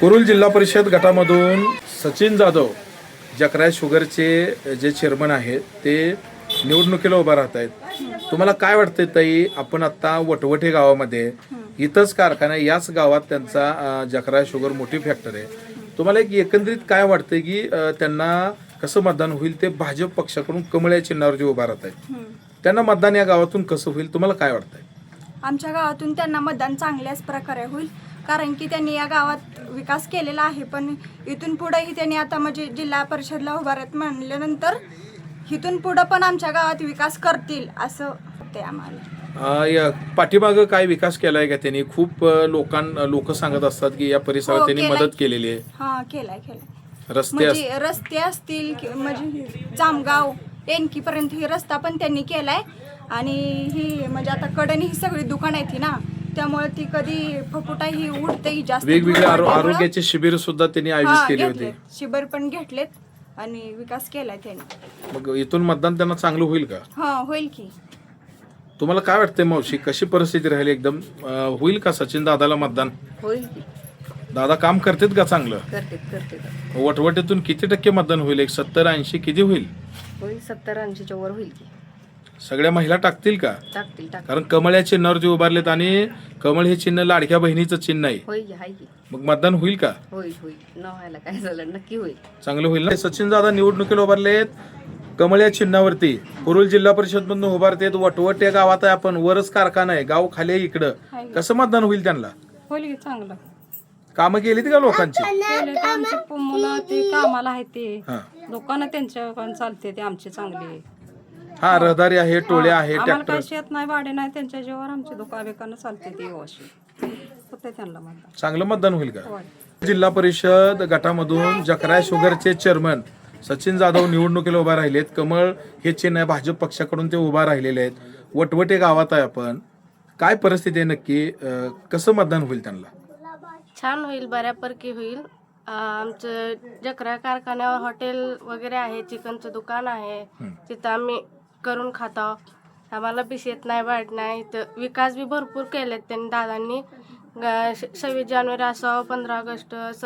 कुरुल जिल्हा परिषद गटामधून सचिन जाधव जकराय शुगरचे जे चेअरमन आहेत ते निवडणुकीला उभा राहत आहेत. तुम्हाला काय वाटतंय ताई आपण आता वटवटे गावामध्ये इथंच कारखाना याच गावात त्यांचा जकराय शुगर मोठी फॅक्टरी आहे. तुम्हाला एक एकंदरीत काय वाटतंय की त्यांना कसं मतदान होईल ते भाजप पक्षाकडून कमळ्या चिन्हावर जे उभा राहत आहेत त्यांना मतदान या गावातून कसं होईल तुम्हाला काय वाटतंय? आमच्या गावातून त्यांना मतदान चांगल्याच प्रकारे होईल. कारण की त्यांनी या गावात विकास केलेला आहे. पण इथून पुढेही त्यांनी आता म्हणजे जिल्हा परिषदला उभारत म्हणल्यानंतर इथून पुढं पण आमच्या गावात विकास करतील असं ते आम्हाला. पाठीमागं काय विकास केलाय का त्यांनी? खूप लोकां लोक सांगत असतात की या परिसरात हो, त्यांनी केलाय. मदत केलेली आहे. हा केलाय केलाय. रस्ते अस- म्हणजे रस्ते असतील कि- म्हणजे जामगाव एनकीपर्यंत ही रस्ता पण त्यांनी केलाय. आणि ही म्हणजे आता कडन ही सगळी दुकान आहेत ही ना त्यामुळे ती कधी फपुटा ही उडते ही जास्त वेगवेगळे आरो- त्यामुळं- आरोग्याचे शिबिर सुद्धा त्यांनी हा, आयोजित केले. होते. शिबिर पण घेतलेत आणि विकास केलाय त्यांनी. मग इथून मतदान त्यांना चांगलं होईल का? हा होईल की. तुम्हाला काय वाटतंय मावशी? कशी परिस्थिती राहील एकदम? अ, होईल का सचिन दादाला मतदान? होईल की. दादा काम करतात का चांगलं? करते करते वटवटीतून किती टक्के मतदान होईल? एक सत्तर ऐंशी किती होईल? होईल सत्तर ऐंशीच्या वर होईल की. सगळ्या महिला टाकतील का? टाकतील टाक कारण कमळ या चिन्हावर जे उभारलेत आणि कमळ हे चिन्ह लाडक्या बहिणीचं चिन्ह आहे. होईल की हाय की. मग मतदान होईल का? होईल होईल. न व्हायला काय झालं नक्की होईल. चांगलं होईल ना? सचिन दादा निवडणुकीला उभारलेत कमळ या चिन्हावरती. कुरुल जिल्हा परिषद मधून उभारतेत वटवट या गावात आहे आपण वरच कारखाना आहे गाव खाली आहे इकडं. कसं मतदान होईल त्यांना? होईल की चांगलं. कामं केलीत का लोकांची? केले तर आमचे प- मुलं ते कामाला आहे ते. हा. लोकांना त्यांच्या पण चालते ते आमचे चांगले हा रहदारी आहे टोळे आहे आम्हाला ट्रॅक्टर काय शेत नाही भाडे नाही त्यांच्या जीवावर आमचे दुकान बिकानं चालते ते व्यवस्थित होते त्यांना म्हणतात चांगलं मतदान होईल का? जिल्हा परिषद गटामधून जकराय शुगरचे चेअरमन सचिन जाधव निवडणुकीला उभा राहिलेत. कमळ हे चिन्ह आहे भाजप पक्षाकडून ते उभा राहिलेले आहेत. वटवटे गावात आहे आपण. काय परिस्थिती आहे नक्की? अं, कसं मतदान होईल त्यांना? छान होईल बऱ्यापैकी होईल. अं, आमचं जकरा कारखान्यावर हॉटेल वगैरे आहे चिकनचं दुकान आहे. तिथं आम्ही करून खातो. आम्हाला बी शेत नाही वाढ नाही. तर विकास बी भरपूर केलेत त्यांनी दादांनी. सव्वीस जानेवारी असं पंधरा ऑगस्ट स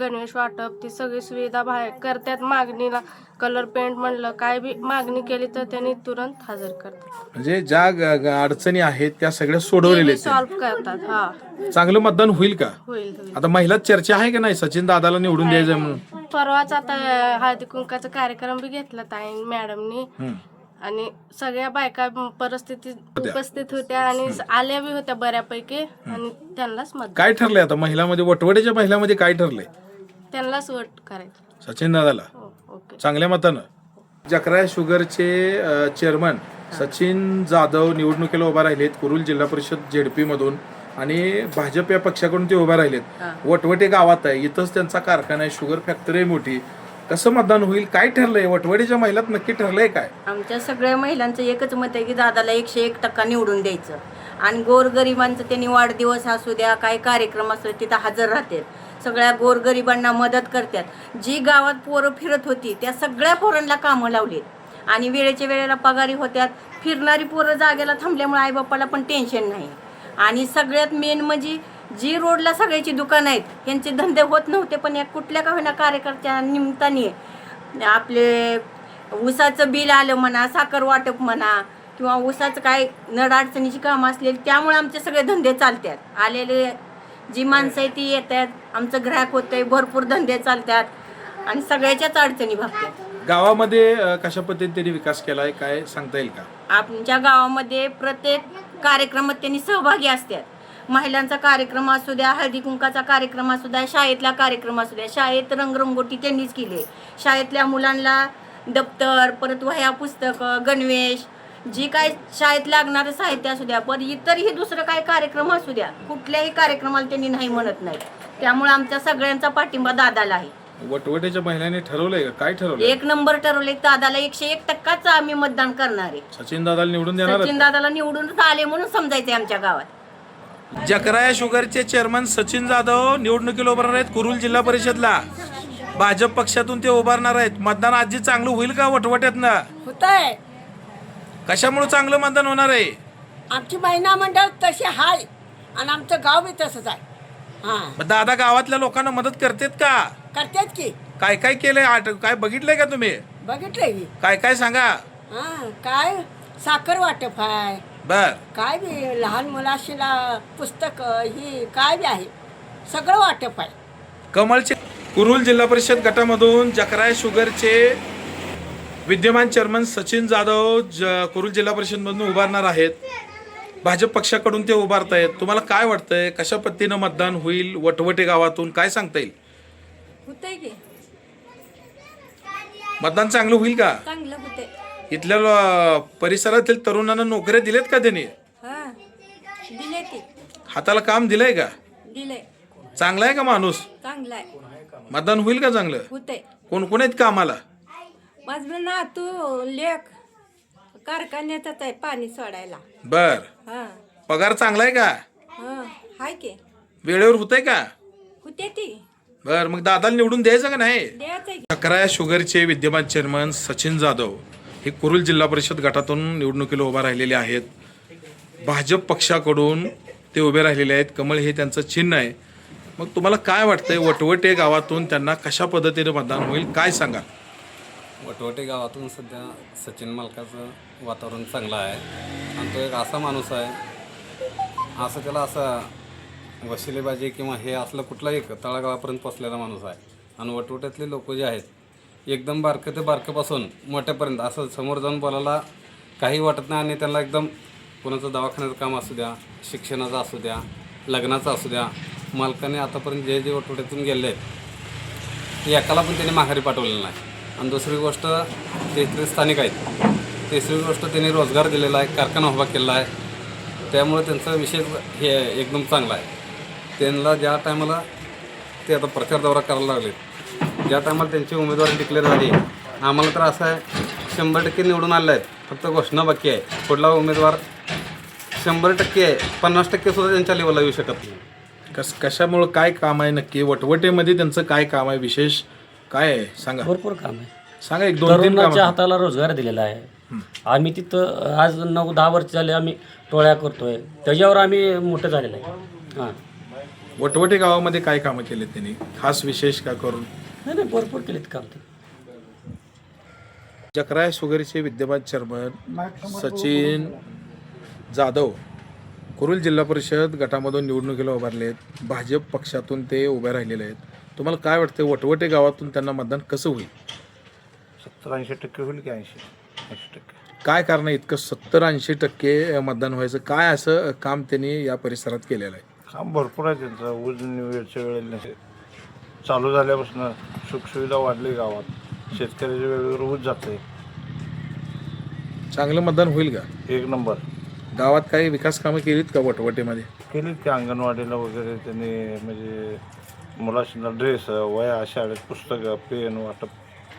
गणवेश वाटप ती सगळी सुविधा बाहेर करतात मागणीला. कलर पेंट म्हणलं काय बी मागणी केली तर त्यांनी तुरंत हजर करतात. म्हणजे ज्या ग- ग- अडचणी आहेत त्या सगळ्या सोडवलेल्या आहेत सॉल्व्ह करतात हा. त्यांनी. चांगलं मतदान होईल का? होईल होईल. आता महिलात चर्चा आहे की नाही? सचिन दादाला निवडून द्यायचं म्हणून. परवाच आता हळदी कुंकाचा कार्यक्रम बी घेतला ताई मॅडमनी. हम्म. आणि सगळ्या बायका परिस्थितीत उपस्थित होत्या आणि आल्या बी होत्या बऱ्यापैकी आणि त्यांनाच मत काय ठरलंय आता? महिलामध्ये वटवटेच्या महिलामध्ये काय ठरलंय? त्यांनाच वोट करायचं. सचिन दादाला? हो, ओके. चांगल्या मतानं? जकराय शुगरचे अ, चेअरमन सचिन जाधव निवडणुकीला उभा राहिलेत कुरुल जिल्हा परिषद झेडपी मधून आणि भाजप या पक्षाकडून ते उभा राहिलेत. वटवटे गावात आहे इथंच त्यांचा कारखाना आहे शुगर फॅक्टरी आहे मोठी. कसं मतदान होईल काय ठरलंय वटवडीच्या महिलात नक्की ठरलंय काय? आमच्या सगळ्या महिलांचं एकच मत आहे की दादाला एकशे एक टक्का निवडून द्यायचं. आणि गोरगरिबांचं त्यांनी वाढदिवस असू द्या काय कार्यक्रम असू तिथं हजर राहतात सगळ्या गोरगरिबांना मदत करतात. जी गावात पोरं फिरत होती त्या सगळ्या पोरांना कामं लावलीत. आणि वेळेच्या वेळेला पगारी होत्यात. फिरणारी पोरं जागेला थांबल्यामुळे आईबापाला पण टेन्शन नाही. आणि सगळ्यात मेन म्हणजे जी रोडला सगळ्याची दुकानं आहेत यांचे धंदे होत नव्हते पण या कुठल्या का होईना कार्यकर्त्या निमित्ताने आपले ऊसाचं बिल आलं म्हणा साखर वाटप म्हणा किंवा ऊसाचं काय नड अडचणीची कामं असलेली त्यामुळे आमचे सगळे धंदे चालतात आलेले जी माणसं आहे ती येतात आमचं ग्राहक होतंय भरपूर धंदे चालतात आणि सगळ्याच्याच अडचणी भागतात गावामध्ये कशा पद्धतीने विकास केलाय काय सांगता येईल का? आमच्या गावामध्ये प्रत्येक कार्यक्रमात त्यांनी सहभागी असतात महिलांचा कार्यक्रम असू द्या हळदी कुंकाचा कार्यक्रम असू द्या शाळेतला कार्यक्रम असू द्या शाळेत रंगरंगोटी त्यांनीच केली. शाळेतल्या मुलांना दप्तर परत वह्या पुस्तकं गणवेश जी काय शाळेत लागणारं साहित्य असू द्या पण इतरही दुसरं काय कार्यक्रम असू द्या कुठल्याही कार्यक्रमाला त्यांनी नाही म्हणत नाही त्यामुळे आमच्या सगळ्यांचा पाठिंबा दादाला आहे. वटवटेच्या महिलांनी ठरवलंय का? काय ठरवलंय? एक नंबर ठरवले दादाला एकशे एक टक्काच आम्ही मतदान करणार आहे. सचिन दादाला निवडून देणार सचिन दादाला निवडूनच आले म्हणून समजायचंय आमच्या गावात. जकराया शुगरचे चेअरमन सचिन जाधव निवडणुकीला उभारणार आहेत कुरुल जिल्हा परिषदला. भाजप पक्षातून ते उभारणार आहेत. मतदान आजी चांगलं होईल का वटवट्यातनं? होत आहे कशामुळे चांगलं मतदान होणार आहे? आमची महिना मंडळ तशी हाय आणि आमचं गाव बी तसंच आहे. हा. मग दादा गावातल्या लोकांना मदत करतेत का? करतात की. काय काय केलंय? आठ काय बघितलंय का तुम्ही? बघितलंय की. काय काय सांगा? हा काय? साखर वाटप आहे बर. काय बी लहान मुलाशीला पुस्तक ही काय बी आहे सगळं वाटप आहे. कमळचे कुरुल जिल्हा परिषद गटामधून जकराय शुगरचे विद्यमान चेअरमन सचिन जाधव ज कुरुल जिल्हा परिषदमधून उभारणार आहेत. भाजप पक्षाकडून ते उभारत आहेत तुम्हाला काय वाटतंय? कशा पद्धतीनं मतदान होईल? वटवटे गावातून काय सांगता येईल? होतंय की. मतदान चांगलं होईल का? चांगलं होते इथल्या लो- परिसरातील तरुणांना नोकऱ्या दिलेत का त्यांनी? हा दिले हाताला काम दिलंय का? दिले चांगला आहे का माणूस? चांगलं आहे. मतदान होईल का चांगलं? होते कोण कोण आहेत कामाला? माझं नातू लेख कारखान्यातच आहे पाणी सोडायला. बर. हा. पगार चांगला आहे का? हा हाय की. वेळेवर होतंय का? होते ती. बर मग दादाला निवडून द्यायचं का नाही? द्यायचं की. अकरा शुगरचे विद्यमान चेअरमन सचिन जाधव. हे कुरुल जिल्हा परिषद गटातून निवडणुकीला उभा राहिलेले आहेत. भाजप पक्षाकडून ते उभे राहिलेले आहेत. कमळ हे त्यांचं चिन्ह आहे. मग तुम्हाला काय वाटतंय? वटवटे गावातून त्यांना कशा पद्धतीने मतदान होईल? काय सांगा वटवटे गावातून सध्या सचिन मालकाचं वातावरण चांगलं आहे. आणि तो एक असा माणूस आहे असं त्याला असं वशिलेबाजी किंवा हे असलं कुठलाही तळागाळापर्यंत पोचलेला माणूस आहे. आणि वटवट्यातले लोक जे आहेत एकदम बारकं ते बारकंपासून मोठ्यापर्यंत असं समोर जाऊन बोलायला काही वाटत नाही आणि त्यांना एकदम कोणाचं दवाखान्याचं काम असू द्या शिक्षणाचं असू द्या लग्नाचं असू द्या मालकाने आतापर्यंत जे जे वटवट्यातून गेले आहेत एकाला पण त्याने माघारी पाठवलेलं नाही. आणि दुसरी गोष्ट ते इथले स्थानिक आहेत तिसरी गोष्ट त्यांनी रोजगार दिलेला आहे कारखाना उभा केलेला आहे. त्यामुळे त्यांचा विषय हे एकदम चांगला आहे. त्यांना ज्या टायमाला ते आता प्रचार दौरा करायला लागले ज्या टायमाला त्यांची उमेदवारी डिक्लेअर झाली. आम्हाला तर असं आहे शंभर टक्के निवडून आले आहेत. फक्त घोषणा बाकी आहे. पुढला उमेदवार शंभर टक्के आहे. पन्नास टक्के सुद्धा त्यांच्या लेवलला येऊ शकत नाही. कस कशामुळं काय काम आहे नक्की? वटवटेमध्ये त्यांचं काय काम आहे विशेष? काय आहे? सांगा. भरपूर काम आहे. सांगा एक दोन तीन तरुणाच्या काम. हाताला रोजगार दिलेला आहे. आम्ही तिथं आज नऊ दहा वर्ष झाले आम्ही टोळ्या करतोय. त्याच्यावर आम्ही मोठं झालेलं आहे. हां. वटवटे गावामध्ये काय कामं केलेत त्यांनी? खास विशेष का करून? नाही नाही भरपूर केलेत काम ते. जकराय शुगरचे विद्यमान चेअरमन सचिन जाधव कुरुल जिल्हा परिषद गटामधून निवडणुकीला उभारले आहेत भाजप पक्षातून ते उभे राहिलेले आहेत. तुम्हाला काय वाटतं वटवटे गावातून त्यांना मतदान कसं होईल? सत्तर ऐंशी टक्के होईल की ऐंशी? ऐंशी टक्के. काय कारण आहे इतकं सत्तर ऐंशी टक्के मतदान व्हायचं? काय असं काम त्यांनी या परिसरात केलेलं आहे? काम भरपूर आहे त्यांचं. ऊस वेळच्या वेळेला चालू झाल्यापासून सुखसुविधा वाढली गावात. शेतकऱ्याच्या वेळेवर ऊस जाते. चांगलं मतदान होईल का? एक नंबर. गावात काही विकास कामं केलीत का वटवटेमध्ये? केलीत की अंगणवाडीला वगैरे त्यांनी म्हणजे मुलांना ड्रेस वया शाळेत पुस्तकं पेन वाटप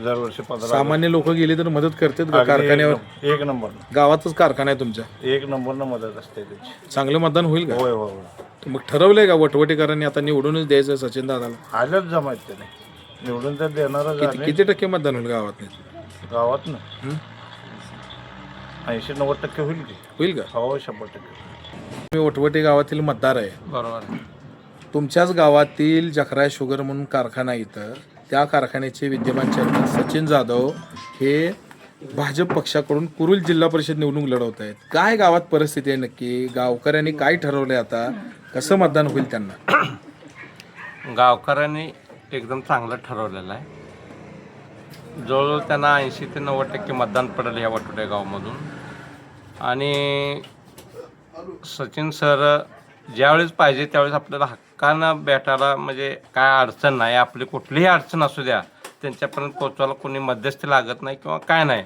दरवर्षी पंधरा सामान्य लोक गेले तर मदत करतात का? कारखान्यावर? नंबर- एक नंबर. गावातच कारखाना आहे तुमच्या? एक नंबरनं मदत असते त्याची. चांगलं मतदान होईल का? होय होय होय. मग ठरवलंय का वटवटेकरांनी आता निवडूनच द्यायचं सचिन दादाला? आल्याच जमायत त्याने. निवडून तर देणारच किती आहे किती टक्के मतदान होईल गावात गावात ना ऐंशी नव्वद टक्के होईल की. होईल का? हो शंभर टक्के. मी वटवटे गावातील मतदार आहे. बरोबर तुमच्याच गावातील जखराय शुगर म्हणून कारखाना आहे इथं. त्या कारखान्याचे विद्यमान चेअरमन सचिन जाधव हे भाजप पक्षाकडून कुरुल जिल्हा परिषद निवडणूक लढवत आहेत. काय गावात परिस्थिती आहे नक्की? गावकऱ्यांनी काय ठरवलंय आता? कसं मतदान होईल त्यांना? गावकऱ्यांनी एकदम चांगलं ठरवलेलं आहे. जवळजवळ त्यांना ऐंशी ते नव्वद टक्के मतदान पडेल ह्या वाटोड्या गावामधून. आणि सचिन सर ज्यावेळेस पाहिजे त्यावेळेस आपल्याला हक्क हक्कानं भेटायला म्हणजे काय अडचण नाही आपली कुठलीही अडचण असू द्या त्यांच्यापर्यंत पोचवायला कोणी मध्यस्थी लागत नाही किंवा काय नाही.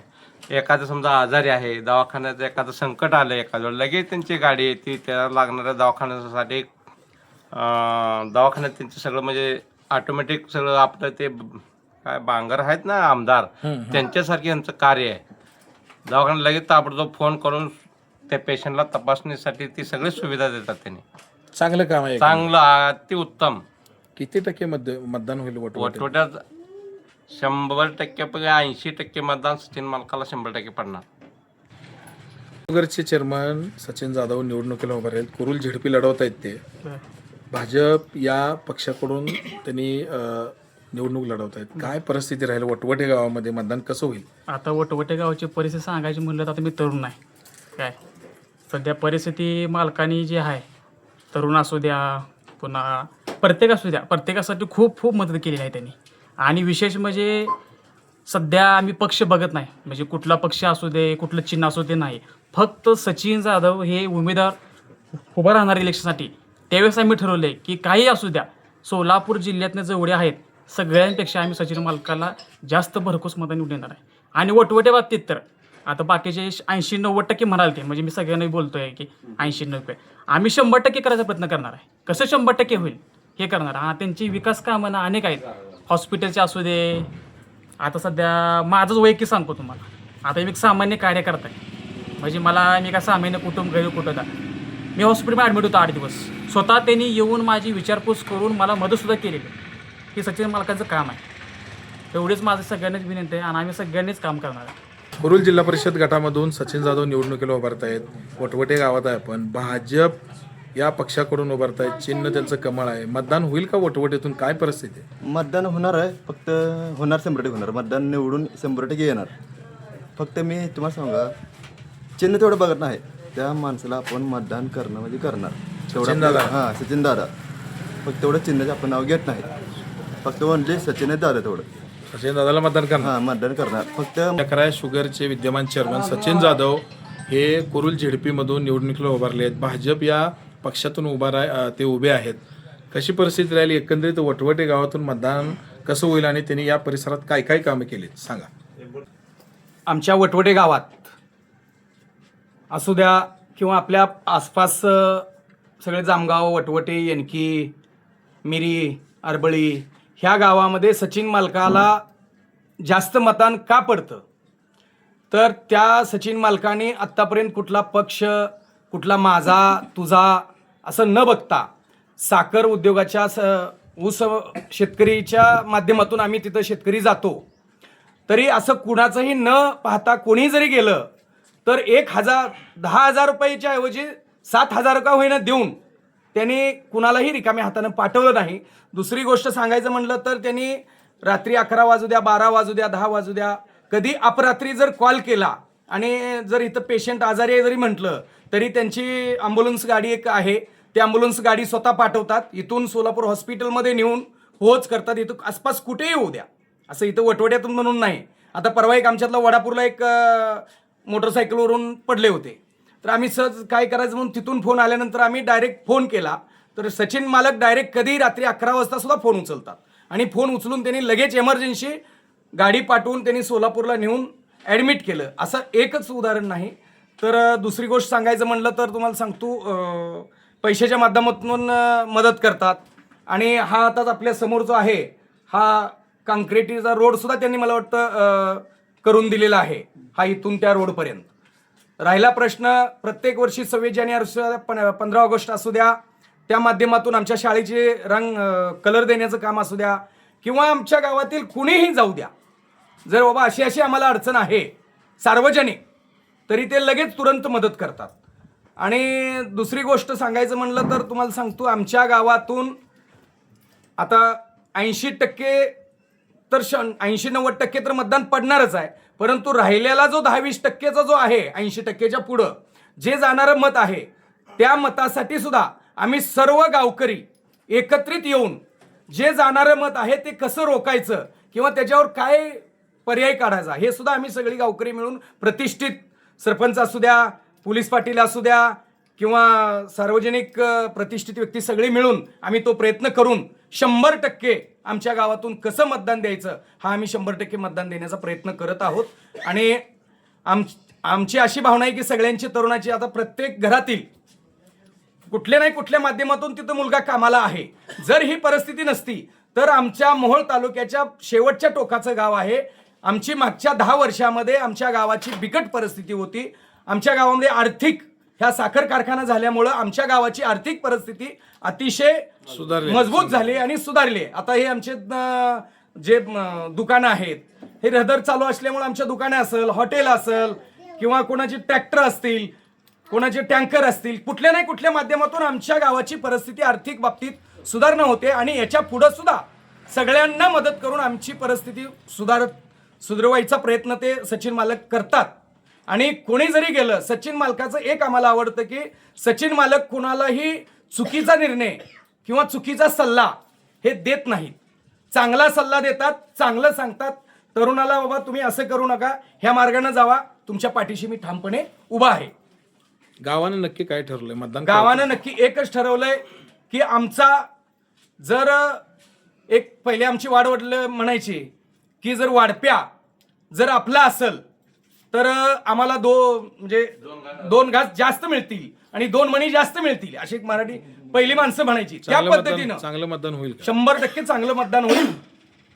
एखादं समजा आजारी आहे दवाखान्यात एखादं संकट आलं एखाद्या वेळेला लगेच त्यांची गाडी येते त्याला लागणाऱ्या दवाखान्यासाठी दवाखान्यात त्यांचं सगळं म्हणजे ऑटोमॅटिक सगळं आपलं ते काय बांगर आहेत ना आमदार त्यांच्यासारखे यांचं कार्य आहे. दवाखान्यात लगेच ताबडतोब फोन करून त्या पेशंटला तपासणीसाठी ती सगळी सुविधा देतात त्यांनी. चांगलं काम आहे चांगलं अतिउत्तम किती टक्के मत मतदान होईल वटवटे वटवट्यात शंभर टक्क्यापैकी ऐंशी टक्के मतदान सचिन मालकाला शंभर टक्के पडणार. शुगरचे चेअरमन सचिन जाधव निवडणुकीला उभे आहेत कुरुल झेडपी लढवत आहेत ते. भाजप या पक्षाकडून त्यांनी अ, निवडणूक लढवत आहेत. काय परिस्थिती राहील? वटवटे गावामध्ये मतदान कसं होईल? आता वटवटे गावाची परिस्थिती सांगायची म्हणलं तर आता मी तरुण नाही काय? सध्या परिस्थिती मालकानी जी आहे तरुण असू द्या पुन्हा प्रत्येक असू द्या प्रत्येकासाठी खूप खूप मदत केलेली आहे त्यांनी. आणि विशेष म्हणजे सध्या आम्ही पक्ष बघत नाही. म्हणजे कुठला पक्ष असू दे कुठलं चिन्ह असू दे नाही. फक्त सचिन जाधव हे उमेदवार उभं राहणार इलेक्शनसाठी. त्यावेळेस आम्ही ठरवलं आहे की काही असू द्या सोलापूर जिल्ह्यातले जेवढे आहेत सगळ्यांपेक्षा आम्ही सचिन मालकाला जास्त भरघोस मतं निवडून येणार आहे. आणि वटवट्या बाबतीत तर आता बाकीचे ऐंशी नव्वद टक्के म्हणाल ते म्हणजे मी सगळ्यांना बोलतो आहे की ऐंशी नव्वद. आम्ही शंभर टक्के करायचा प्रयत्न करणार आहे. कसं शंभर टक्के होईल? हे करणार. हा त्यांची विकास कामं ना अनेक आहेत. हॉस्पिटलचे असू दे आता सध्या माझंच वैयक्तिक सांगतो तुम्हाला. आता मी एक सामान्य कार्यकर्ता आहे. म्हणजे मला मी का सामान्य कुटुंब गैर कुटुंब मी हॉस्पिटलमध्ये ॲडमिट होतो आठ दिवस. स्वतः त्यांनी येऊन माझी विचारपूस करून मला मदतसुद्धा केलेली हे सचिन मालकाचं काम आहे. एवढीच माझं सगळ्यांनीच विनंती आहे आणि आम्ही सगळ्यांनीच काम करणार आहे. कुरुल जिल्हा परिषद गटामधून सचिन जाधव निवडणुकीला उभारत आहेत. वटवटे गावात आहे आपण भाजप या पक्षाकडून उभारत आहेत. चिन्ह त्यांचं कमळ आहे. मतदान होईल का वटवटेतून? काय परिस्थिती आहे? मतदान होणार आहे. फक्त होणार शंभर टक्के होणार. मतदान निवडून शंभर टक्के येणार. फक्त मी तुम्हाला सांगा चिन्ह तेवढं बघत नाही. त्या माणसाला आपण मतदान करणं म्हणजे करणार. सचिन दादा. हां सचिन दादा. फक्त तेवढं चिन्हाचं आपण नाव घेत नाही फक्त ओनली सचिन दादा तेवढं. सचिन दादाला मतदान करणार. हां मतदान करणार. फक्त अकरा शुगरचे विद्यमान चेअरमन सचिन जाधव हे कुरुल झेडपीमधून निवडणुकीला उभारले आहेत. भाजप या पक्षातून उभा राह ते उभे आहेत. कशी परिस्थिती राहिली? एकंदरीत वटवटे गावातून मतदान कसं होईल आणि त्यांनी या परिसरात काय काय कामं केली सांगा. आमच्या वटवटे गावात असू द्या किंवा आपल्या आसपास सगळे जामगाव वटवटे येनकी मिरी अरबळी ह्या गावामध्ये सचिन मालकाला जास्त मतान का पडतं? तर त्या सचिन मालकाने आत्तापर्यंत कुठला पक्ष कुठला माझा तुझा असं न बघता साखर उद्योगाच्या स ऊस शेतकरीच्या माध्यमातून आम्ही तिथं शेतकरी जातो. तरी असं कुणाचंही न पाहता कोणी जरी गेलं तर एक हजार दहा हजार रुपयाच्या ऐवजी सात हजार का होईना देऊन त्यांनी कुणालाही रिकाम्या हातानं पाठवलं नाही. दुसरी गोष्ट सांगायचं म्हणलं तर त्यांनी रात्री अकरा वाजू द्या बारा वाजू द्या दहा वाजू द्या. कधी अपरात्री जर कॉल केला आणि जर इथं पेशंट आजारी आहे जरी म्हटलं तरी त्यांची ॲम्ब्युलन्स गाडी एक आहे. ती ॲम्ब्युलन्स गाडी स्वतः पाठवतात. इथून सोलापूर हॉस्पिटलमध्ये नेऊन पोहोच करतात. इथं आसपास कुठेही येऊ द्या. असं इथं वटवट्यातून म्हणून नाही. आता परवा एक आमच्यातला वडापूरला एक मोटरसायकलवरून पडले होते. तर आम्ही सहज काय करायचं म्हणून तिथून फोन आल्यानंतर आम्ही डायरेक्ट फोन केला. तर सचिन मालक डायरेक्ट कधी रात्री अकरा वाजता सुद्धा फोन उचलतात. आणि फोन उचलून त्यांनी लगेच एमर्जन्सी गाडी पाठवून त्यांनी सोलापूरला नेऊन ॲडमिट केलं. असं एकच उदाहरण नाही. तर दुसरी गोष्ट सांगायचं म्हणलं तर तुम्हाला सांगतो पैशाच्या माध्यमातून मदत करतात. आणि हा आता आपल्यासमोर जो आहे हा काँक्रिटीचा रोडसुद्धा त्यांनी मला वाटतं करून दिलेला आहे. हा इथून त्या रोडपर्यंत राहिला प्रश्न प्रत्येक वर्षी सव्वीस जानेवारी असू द्या पंधरा ऑगस्ट असू द्या त्या माध्यमातून आमच्या शाळेचे रंग कलर देण्याचं काम असू द्या किंवा आमच्या गावातील कुणीही जाऊ द्या. जर बाबा अशी अशी आम्हाला अडचण आहे सार्वजनिक तरी ते लगेच तुरंत मदत करतात. आणि दुसरी गोष्ट सांगायचं म्हणलं तर तुम्हाला सांगतो आमच्या गावातून आता ऐंशी टक्के तर श ऐंशी नव्वद टक्के तर मतदान पडणारच आहे. परंतु राहिलेला जो दहा वीस टक्केचा जो आहे ऐंशी टक्केच्या पुढं जे जाणारं मत आहे त्या मतासाठी सुद्धा आम्ही सर्व गावकरी एकत्रित येऊन जे जाणारं मत आहे ते कसं रोखायचं किंवा त्याच्यावर काय पर्याय काढायचा हे सुद्धा आम्ही सगळी गावकरी मिळून प्रतिष्ठित सरपंच असू द्या पोलीस पाटील असू द्या किंवा सार्वजनिक प्रतिष्ठित व्यक्ती सगळी मिळून आम्ही तो प्रयत्न करून शंभर टक्के आमच्या गावातून कसं मतदान द्यायचं हा आम्ही शंभर टक्के मतदान देण्याचा प्रयत्न करत आहोत. आणि आम आमची अशी भावना आहे की सगळ्यांची तरुणाची आता प्रत्येक घरातील कुठल्या नाही कुठल्या माध्यमातून तिथं मुलगा कामाला आहे. जर ही परिस्थिती नसती तर आमच्या मोहोळ तालुक्याच्या शेवटच्या टोकाचं गाव आहे. आमची मागच्या दहा वर्षामध्ये आमच्या गावाची बिकट परिस्थिती होती. आमच्या गावामध्ये आर्थिक ह्या साखर कारखाना झाल्यामुळं आमच्या गावाची आर्थिक परिस्थिती अतिशय सुधारली. मजबूत झाली आणि सुधारली. आता हे आमचे अं, जे अं, दुकानं आहेत हे रहदार चालू असल्यामुळे आमच्या दुकानं असेल हॉटेल असेल किंवा कोणाची ट्रॅक्टर असतील कोणाचे टँकर असतील कुठल्या नाही कुठल्या माध्यमातून आमच्या गावाची परिस्थिती आर्थिक बाबतीत सुधारणा होते आणि याच्या पुढं सुद्धा सगळ्यांना मदत करून आमची परिस्थिती सुधारत सुधरवायचा प्रयत्न ते सचिन मालक करतात. आणि कोणी जरी गेलं सचिन मालकाचं एक आम्हाला आवडतं की सचिन मालक कुणालाही चुकीचा निर्णय किंवा चुकीचा सल्ला हे देत नाहीत चांगला सल्ला देतात चांगलं सांगतात. तरुणाला बाबा तुम्ही असं करू नका ह्या मार्गाने जावा. तुमच्या पाठीशी मी ठामपणे उभा आहे. गावानं नक्की काय ठरलंय? मतदान गावानं नक्की एकच ठरवलंय की आमचा जर एक पहिले आमची वाडवडलं म्हणायची की जर वाढप्या जर आपला असेल तर आम्हाला दो म्हणजे दोन घास जास्त मिळतील आणि दोन मणी जास्त मिळतील अशी एक मराठी पहिली माणसं म्हणायची. त्या चांगलं मतदान पद्धतीनं चांगलं मतदान होईल का? शंभर टक्के चांगलं मतदान होईल.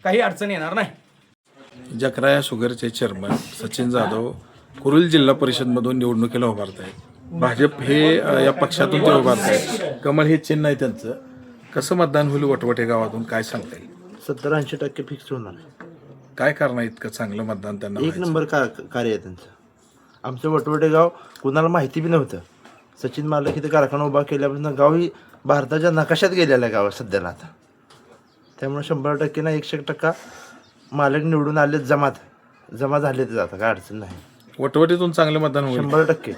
काही अडचण येणार नाही. जकरा या शुगरचे चेअरमन सचिन जाधव कुरुल जिल्हा परिषदमधून निवडणुकीला उभारत आहेत. भाजप हे या पक्षातून ते उभारत आहेत. कमळ हे चिन्ह आहे त्यांचं. कसं मतदान होईल वटवटे गावातून? काय सांगता येईल? सत्तर ऐंशी टक्के फिक्स होणार. काय करणार इतकं चांगलं मतदान त्यांना एक व्हायचं? नंबर का कार्य आहे त्यांचं. आमचं वटवटे गाव कुणाला माहिती बी नव्हतं. सचिन मालक इथे कारखाना उभा केल्यापासून गाव ही भारताच्या नकाशात गेलेलं आहे गाव सध्याला आता. त्यामुळे शंभर टक्के ना एकशे टक्का मालक निवडून आलेत जमात. जमा झालेच आता काय अडचण नाही. वटवटीतून चांगलं मतदान होईल. शंभर टक्के.